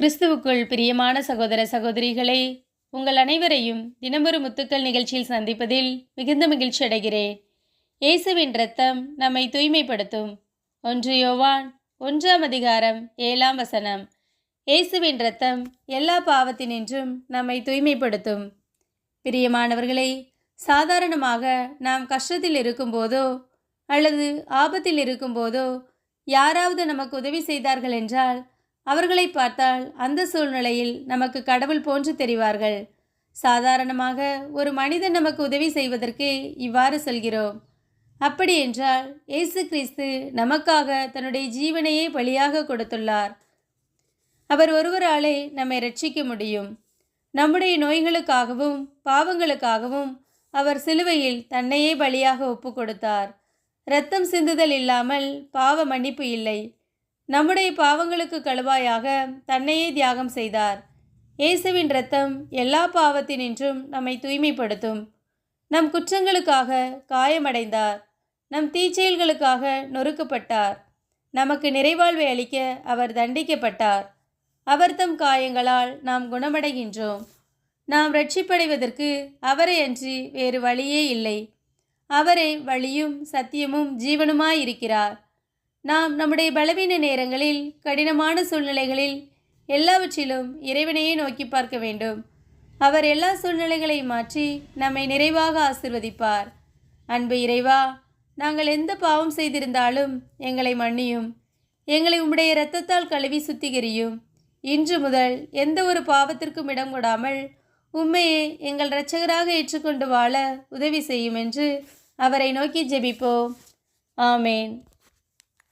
கிறிஸ்துவுக்குள் பிரியமான சகோதர சகோதரிகளே உங்கள் அனைவரையும் தினமொரு முத்துக்கள் நிகழ்ச்சியில் சந்திப்பதில் மிகுந்த மகிழ்ச்சி அடைகிறேன். இயேசுவின் இரத்தம் நம்மை தூய்மைப்படுத்தும். ஒன்று யோவான் ஒன்றாம் அதிகாரம் ஏழாம் வசனம். இயேசுவின் இரத்தம் எல்லா பாவத்தினின்றும் நம்மை தூய்மைப்படுத்தும். பிரியமானவர்களே சாதாரணமாக நாம் கஷ்டத்தில் இருக்கும்போதோ அல்லது ஆபத்தில் இருக்கும்போதோ யாராவது நமக்கு உதவி செய்தார்கள் என்றால் அவர்களை பார்த்தால் அந்த சூழ்நிலையில் நமக்கு கடவுள் போன்று தெரிவார்கள். சாதாரணமாக ஒரு மனிதன் நமக்கு உதவி செய்வதற்கு இவ்வாறு சொல்கிறோம். அப்படி என்றால் இயேசு கிறிஸ்து நமக்காக தன்னுடைய ஜீவனையே பலியாக கொடுத்துள்ளார். அவர் ஒருவராலே நம்மை ரட்சிக்க முடியும். நம்முடைய நோய்களுக்காகவும் பாவங்களுக்காகவும் அவர் சிலுவையில் தன்னையே பலியாக ஒப்பு கொடுத்தார். இரத்தம் சிந்துதல் இல்லாமல் பாவ மன்னிப்பு இல்லை. நம்முடைய பாவங்களுக்கு கழுவாயாக தன்னையே தியாகம் செய்தார். இயேசுவின் இரத்தம் எல்லா பாவத்தினின்றும் நம்மை தூய்மைப்படுத்தும். நம் குற்றங்களுக்காக காயமடைந்தார். நம் தீச்செயல்களுக்காக நொறுக்கப்பட்டார். நமக்கு நிறைவாழ்வை அளிக்க அவர் தண்டிக்கப்பட்டார். அவர் தம் காயங்களால் நாம் குணமடைகின்றோம். நாம் ரட்சிப்படைவதற்கு அவரை அன்றி வேறு வழியே இல்லை. அவரே வழியும் சத்தியமும் ஜீவனுமாயிருக்கிறார். நாம் நம்முடைய பலவீன நேரங்களில் கடினமான சூழ்நிலைகளில் எல்லாவற்றிலும் இறைவனையே நோக்கி பார்க்க வேண்டும். அவர் எல்லா சூழ்நிலைகளையும் மாற்றி நம்மை நிறைவாக ஆசிர்வதிப்பார். அன்பு இறைவா நாங்கள் எந்த பாவம் செய்திருந்தாலும் எங்களை மன்னியும். எங்களை உம்முடைய இரத்தத்தால் கழுவி சுத்திகரியும். இன்று முதல் எந்த ஒரு பாவத்திற்கும் இடம் கொடாமல் உண்மையே எங்கள் இரட்சகராக ஏற்றுக்கொண்டு வாழ உதவி செய்யும் என்று அவரை நோக்கி ஜெபிப்போம். ஆமேன்.